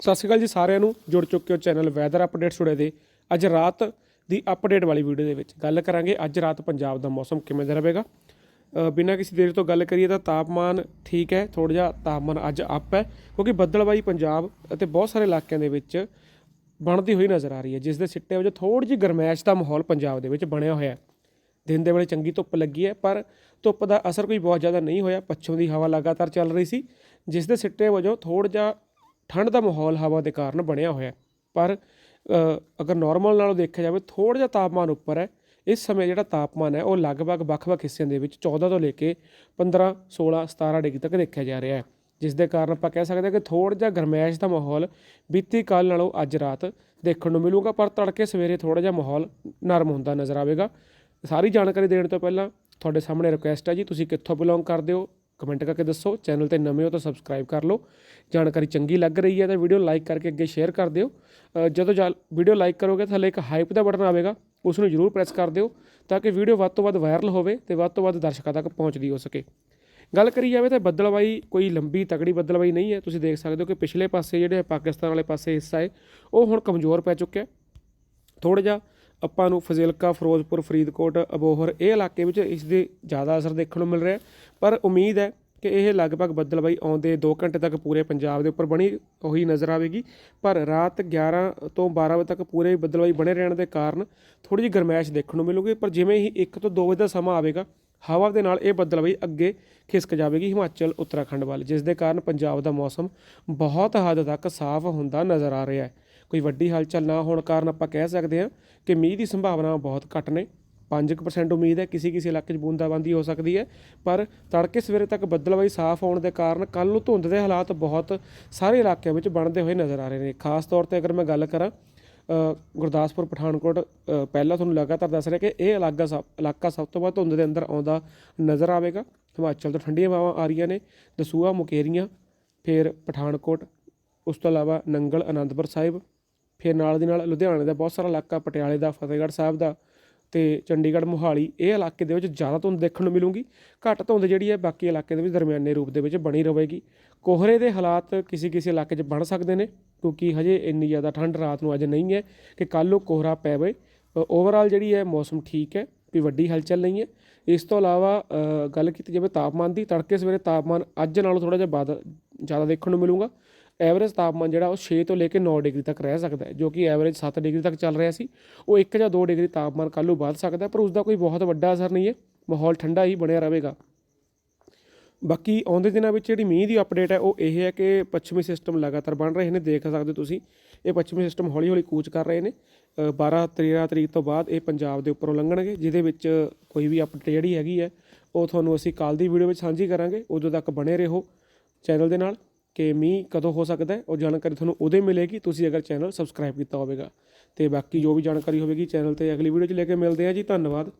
ਸਤਿ ਸ਼੍ਰੀ ਅਕਾਲ ਜੀ ਸਾਰਿਆਂ ਨੂੰ, ਜੁੜ ਚੁੱਕੇ ਹੋ ਚੈਨਲ ਵੈਦਰ ਅਪਡੇਟਸ ਸੁੜੇ ਦੇ। ਅੱਜ ਰਾਤ ਦੀ ਅਪਡੇਟ ਵਾਲੀ ਵੀਡੀਓ ਦੇ ਵਿੱਚ ਗੱਲ ਕਰਾਂਗੇ। ਅੱਜ ਰਾਤ ਪੰਜਾਬ ਦਾ ਮੌਸਮ ਕਿਵੇਂ ਦਾ ਰਹੇਗਾ? ਬਿਨਾਂ ਕਿਸੇ ਦੇਰ ਤੋਂ ਗੱਲ ਕਰੀਏ ਤਾਂ ਤਾਪਮਾਨ ਠੀਕ ਹੈ ਥੋੜਾ ਜਿਹਾ ਤਾਪਮਾਨ ਅੱਜ ਅਪ ਹੈ, ਕਿਉਂਕਿ ਬੱਦਲਬਾਈ ਪੰਜਾਬ ਅਤੇ ਬਹੁਤ ਸਾਰੇ ਇਲਾਕਿਆਂ ਦੇ ਵਿੱਚ ਬਣਦੀ ਹੋਈ ਨਜ਼ਰ ਆ ਰਹੀ ਹੈ, ਜਿਸ ਦੇ ਸਿੱਟੇ ਵਜੋਂ ਥੋੜੀ ਜਿਹੀ ਗਰਮੈਸ਼ ਦਾ ਮਾਹੌਲ ਪੰਜਾਬ ਦੇ ਵਿੱਚ ਬਣਿਆ ਹੋਇਆ ਹੈ। ਦਿਨ ਦੇ ਵੇਲੇ ਚੰਗੀ ਧੁੱਪ ਲੱਗੀ ਹੈ, ਪਰ ਧੁੱਪ ਦਾ ਅਸਰ ਕੋਈ ਬਹੁਤ ਜ਼ਿਆਦਾ ਨਹੀਂ ਹੋਇਆ। ਪੱਛਮ ਦੀ ਹਵਾ ਲਗਾਤਾਰ ਚੱਲ ਰਹੀ ਸੀ, ਜਿਸ ਦੇ ਸਿੱਟੇ ਵਜੋਂ ਥੋੜਾ ਜਿਹਾ ਠੰਡ ਦਾ ਮਾਹੌਲ ਹਵਾ ਦੇ ਕਾਰਨ ਬਣਿਆ ਹੋਇਆ ਪਰ ਅਗਰ ਨਾਰਮਲ ਨਾਲੋਂ ਦੇਖਿਆ ਜਾਵੇ ਥੋੜਾ ਜਿਹਾ ਤਾਪਮਾਨ ਉੱਪਰ ਹੈ। ਇਸ ਸਮੇਂ ਜਿਹੜਾ ਤਾਪਮਾਨ ਹੈ, ਉਹ ਲਗਭਗ ਵੱਖ-ਵੱਖ ਹਿੱਸਿਆਂ ਦੇ ਵਿੱਚ 14 ਤੋਂ ਲੈ ਕੇ 15 16 17 ਡਿਗਰੀ ਤੱਕ ਦੇਖਿਆ ਜਾ ਰਿਹਾ ਹੈ। ਜਿਸ ਦੇ ਕਾਰਨ ਆਪਾਂ ਕਹਿ ਸਕਦੇ ਹਾਂ ਕਿ ਥੋੜਾ ਜਿਹਾ ਗਰਮੈਸ਼ ਦਾ ਮਾਹੌਲ ਬੀਤੀ ਕੱਲ ਨਾਲੋਂ ਅੱਜ ਰਾਤ ਦੇਖਣ ਨੂੰ ਮਿਲੂਗਾ, ਪਰ ਤੜਕੇ ਸਵੇਰੇ ਥੋੜਾ ਜਿਹਾ ਮਾਹੌਲ ਨਰਮ ਹੁੰਦਾ ਨਜ਼ਰ ਆਵੇਗਾ। ਸਾਰੀ ਜਾਣਕਾਰੀ ਦੇਣ ਤੋਂ ਪਹਿਲਾਂ ਤੁਹਾਡੇ ਸਾਹਮਣੇ ਰਿਕੁਐਸਟ ਹੈ ਜੀ, ਤੁਸੀਂ ਕਿੱਥੋਂ ਬਿਲੋਂਗ ਕਰਦੇ ਹੋ? ਕਮੈਂਟ ਕਰਕੇ ਦੱਸੋ ਚੈਨਲ ਤੇ ਨਵੇਂ ਹੋ ਤਾਂ ਸਬਸਕ੍ਰਾਈਬ ਕਰ ਲਓ। ਜਾਣਕਾਰੀ ਚੰਗੀ ਲੱਗ ਰਹੀ ਹੈ ਤਾਂ ਵੀਡੀਓ ਲਾਈਕ ਕਰਕੇ ਅੱਗੇ ਸ਼ੇਅਰ ਕਰ ਦਿਓ। ਅ, ਜਦੋਂ ਵੀਡੀਓ ਲਾਈਕ ਕਰੋਗੇ ਥੱਲੇ ਇੱਕ ਹਾਈਪ ਦਾ ਬਟਨ ਆਵੇਗਾ ਉਸ ਨੂੰ ਜਰੂਰ ਪ੍ਰੈਸ ਕਰ ਦਿਓ ਤਾਂ ਕਿ ਵੀਡੀਓ ਵੱਧ ਤੋਂ ਵੱਧ ਵਾਇਰਲ ਹੋਵੇ ਤੇ ਵੱਧ ਤੋਂ ਵੱਧ ਦਰਸ਼ਕਾਂ ਤੱਕ ਪਹੁੰਚਦੀ ਹੋ ਸਕੇ। ਗੱਲ ਕਰੀ ਜਾਵੇ ਤਾਂ ਬੱਦਲਬਾਈ ਕੋਈ ਲੰਬੀ ਤਕੜੀ ਬੱਦਲਬਾਈ ਨਹੀਂ ਹੈ। ਤੁਸੀਂ ਦੇਖ ਸਕਦੇ ਹੋ ਕਿ ਪਿਛਲੇ ਪਾਸੇ ਜਿਹੜੇ ਪਾਕਿਸਤਾਨ ਵਾਲੇ ਪਾਸੇ ਹਿੱਸਾ ਹੈ ਉਹ ਹੁਣ ਕਮਜ਼ੋਰ ਪੈ ਚੁੱਕਿਆ। ਹੈ ਥੋੜਾ ਜਿਹਾ ਆਪਾਂ ਨੂੰ ਫਜ਼ਿਲਕਾ, ਫਿਰੋਜ਼ਪੁਰ, ਫਰੀਦਕੋਟ, ਅਬੋਹਰ ਇਹ ਇਲਾਕੇ ਵਿੱਚ ਇਸ ਦੇ ਜ਼ਿਆਦਾ ਅਸਰ ਦੇਖਣ ਨੂੰ ਮਿਲ ਰਿਹਾ ਪਰ ਉਮੀਦ ਹੈ ਕਿ ਇਹ ਲਗਭਗ ਬੱਦਲਬਾਈ ਆਉਂਦੇ 2 ਘੰਟੇ ਤੱਕ ਪੂਰੇ ਪੰਜਾਬ ਦੇ ਉੱਪਰ ਬਣੀ ਹੋਈ ਨਜ਼ਰ ਆਵੇਗੀ। ਪਰ ਰਾਤ 11 ਤੋਂ 12 ਵਜੇ ਤੱਕ ਪੂਰੇ ਬੱਦਲਬਾਈ ਬਣੇ ਰਹਿਣ ਦੇ ਕਾਰਨ ਥੋੜੀ ਜਿਹੀ ਗਰਮੈਸ਼ ਦੇਖਣ ਨੂੰ ਮਿਲੂਗੀ। ਪਰ ਜਿਵੇਂ ਹੀ 1 ਤੋਂ 2 ਵਜੇ ਦਾ ਸਮਾਂ ਆਵੇਗਾ, ਹਵਾ ਦੇ ਨਾਲ ਇਹ ਬੱਦਲਬਾਈ ਅੱਗੇ ਖਿਸਕ ਜਾਵੇਗੀ ਹਿਮਾਚਲ, ਉੱਤਰਾਖੰਡ ਵੱਲ, ਜਿਸ ਦੇ ਕਾਰਨ ਪੰਜਾਬ ਦਾ ਮੌਸਮ ਬਹੁਤ ਹੱਦ ਤੱਕ ਸਾਫ਼ ਹੁੰਦਾ ਨਜ਼ਰ ਆ ਰਿਹਾ ਹੈ। ਕੋਈ ਵੱਡੀ ਹਲਚਲ ਨਾ ਹੋਣ ਕਾਰਨ ਆਪਾਂ ਕਹਿ ਸਕਦੇ ਹਾਂ ਕਿ ਮੀਂਹ ਦੀ ਸੰਭਾਵਨਾਵਾਂ ਬਹੁਤ ਘੱਟ ਨੇ। 5% ਉਮੀਦ ਹੈ ਕਿਸੇ ਕਿਸੇ ਇਲਾਕੇ 'ਚ ਬੂੰਦਾਬਾਂਦੀ ਹੋ ਸਕਦੀ ਹੈ, ਪਰ ਤੜਕੇ ਸਵੇਰੇ ਤੱਕ ਬੱਦਲਬਾਈ ਸਾਫ਼ ਹੋਣ ਦੇ ਕਾਰਨ ਕੱਲ ਨੂੰ ਧੁੰਦ ਦੇ ਹਾਲਾਤ ਬਹੁਤ ਸਾਰੇ ਇਲਾਕਿਆਂ ਵਿੱਚ ਬਣਦੇ ਹੋਏ ਨਜ਼ਰ ਆ ਰਹੇ ਨੇ। ਖਾਸ ਤੌਰ ਤੇ ਅਗਰ ਮੈਂ ਗੱਲ ਕਰਾਂ ਗੁਰਦਾਸਪੁਰ, ਪਠਾਨਕੋਟ ਪਹਿਲਾਂ ਤੁਹਾਨੂੰ ਲਗਾਤਾਰ ਦੱਸ ਰਿਹਾ ਕਿ ਇਹ ਇਲਾਕਾ ਸਭ ਇਲਾਕਾ ਸਭ ਤੋਂ ਵੱਧ ਧੁੰਦ ਦੇ ਅੰਦਰ ਆਉਂਦਾ ਨਜ਼ਰ ਆਵੇਗਾ। ਹਿਮਾਚਲ ਤੋਂ ਠੰਡੀਆਂ ਹਵਾਵਾਂ ਆ ਰਹੀਆਂ ਨੇ ਦਸੂਆ ਮੁਕੇਰੀਆਂ, ਫਿਰ ਪਠਾਨਕੋਟ, ਉਸ ਤੋਂ ਇਲਾਵਾ ਨੰਗਲ ਆਨੰਦਪੁਰ ਸਾਹਿਬ ਫਿਰ ਨਾਲ ਦੀ ਨਾਲ ਲੁਧਿਆਣੇ ਦਾ ਬਹੁਤ ਸਾਰਾ ਇਲਾਕਾ, ਪਟਿਆਲੇ ਦਾ, ਫਤਿਹਗੜ੍ਹ ਸਾਹਿਬ ਦਾ ਤੇ ਚੰਡੀਗੜ੍ਹ, ਮੋਹਾਲੀ, ਇਹ ਇਲਾਕੇ ਦੇ ਵਿੱਚ ਜ਼ਿਆਦਾ ਧੁੰਦ ਦੇਖਣ ਨੂੰ ਮਿਲੂਗੀ। ਘੱਟ ਧੁੰਦ ਜਿਹੜੀ ਹੈ ਬਾਕੀ ਇਲਾਕੇ ਦੇ ਵਿੱਚ ਦਰਮਿਆਨੇ ਰੂਪ ਦੇ ਵਿੱਚ ਬਣੀ ਰਹੇਗੀ। ਕੋਹਰੇ ਦੇ ਹਾਲਾਤ ਕਿਸੇ ਕਿਸੇ ਇਲਾਕੇ 'ਚ ਬਣ ਸਕਦੇ ਨੇ, ਕਿਉਂਕਿ ਹਜੇ ਇੰਨੀ ਜ਼ਿਆਦਾ ਠੰਡ ਰਾਤ ਨੂੰ ਅੱਜ ਨਹੀਂ ਹੈ ਕਿ ਕੱਲ੍ਹ ਨੂੰ ਕੋਹਰਾ ਪੈਵੇ ਓਵਰਆਲ ਜਿਹੜੀ ਹੈ ਮੌਸਮ ਠੀਕ ਹੈ, ਕੋਈ ਵੱਡੀ ਹਲਚਲ ਨਹੀਂ ਹੈ। ਇਸ ਤੋਂ ਇਲਾਵਾ ਗੱਲ ਕੀਤੀ ਜਾਵੇ ਤਾਪਮਾਨ ਦੀ, ਤੜਕੇ ਸਵੇਰੇ ਤਾਪਮਾਨ ਅੱਜ ਨਾਲੋਂ ਥੋੜਾ ਜਿਹਾ ਵੱਧ ਜ਼ਿਆਦਾ ਦੇਖਣ ਨੂੰ ਮਿਲੂਗਾ। ਐਵਰੇਜ ਤਾਪਮਾਨ ਜਿਹੜਾ ਉਹ 6 ਤੋਂ ਲੈ ਕੇ 9 ਡਿਗਰੀ ਤੱਕ ਰਹਿ ਸਕਦਾ ਹੈ ਜੋ ਕਿ ਐਵਰੇਜ 7 ਡਿਗਰੀ ਤੱਕ ਚੱਲ ਰਿਹਾ ਸੀ। ਉਹ 1 ਜਾਂ 2 ਡਿਗਰੀ ਤਾਪਮਾਨ ਕੱਲ੍ਹ ਨੂੰ ਵੱਧ ਸਕਦਾ ਪਰ ਉਸ ਦਾ ਕੋਈ ਬਹੁਤ ਵੱਡਾ ਅਸਰ ਨਹੀਂ ਹੈ ਮਾਹੌਲ ਠੰਡਾ ਹੀ ਬਣਿਆ ਰਹੇਗਾ। ਬਾਕੀ ਆਉਂਦੇ ਦਿਨਾਂ ਵਿੱਚ ਜਿਹੜੀ ਮੀਂਹ ਦੀ ਅਪਡੇਟ ਹੈ ਉਹ ਇਹ ਹੈ ਕਿ ਪੱਛਮੀ ਸਿਸਟਮ ਲਗਾਤਾਰ ਬਣ ਰਹੇ ਨੇ ਦੇਖ ਸਕਦੇ ਹੋ ਤੁਸੀਂ। ਇਹ ਪੱਛਮੀ ਸਿਸਟਮ ਹੌਲੀ ਹੌਲੀ ਕੂਚ ਕਰ ਰਹੇ ਨੇ। ਅ, 12 13 ਤਰੀਕ ਤੋਂ ਬਾਅਦ ਇਹ ਪੰਜਾਬ ਦੇ ਉੱਪਰੋਂ ਲੰਘਣਗੇ ਜਿਹਦੇ ਵਿੱਚ ਕੋਈ ਵੀ ਅਪਡੇਟ ਜਿਹੜੀ ਹੈਗੀ ਹੈ ਉਹ ਤੁਹਾਨੂੰ ਅਸੀਂ ਕੱਲ ਦੀ ਵੀਡੀਓ ਵਿੱਚ ਸਾਂਝੀ ਕਰਾਂਗੇ। ਉਦੋਂ ਤੱਕ ਬਣੇ ਰਹੋ ਚੈਨਲ ਦੇ ਨਾਲ। ਕਿ ਮੀਂਹ ਕਦੋਂ ਹੋ ਸਕਦਾ ਹੈ, ਉਹ ਜਾਣਕਾਰੀ ਤੁਹਾਨੂੰ ਉਦੋਂ ਮਿਲੇਗੀ। ਤੁਸੀਂ ਅਗਰ ਚੈਨਲ ਸਬਸਕ੍ਰਾਈਬ ਕੀਤਾ ਹੋਵੇਗਾ। ਤੇ ਬਾਕੀ ਜੋ ਵੀ ਜਾਣਕਾਰੀ ਹੋਵੇਗੀ ਚੈਨਲ ਤੇ ਅਗਲੀ ਵੀਡੀਓ 'ਚ ਲੈ ਕੇ ਮਿਲਦੇ ਹਾਂ ਜੀ। ਧੰਨਵਾਦ।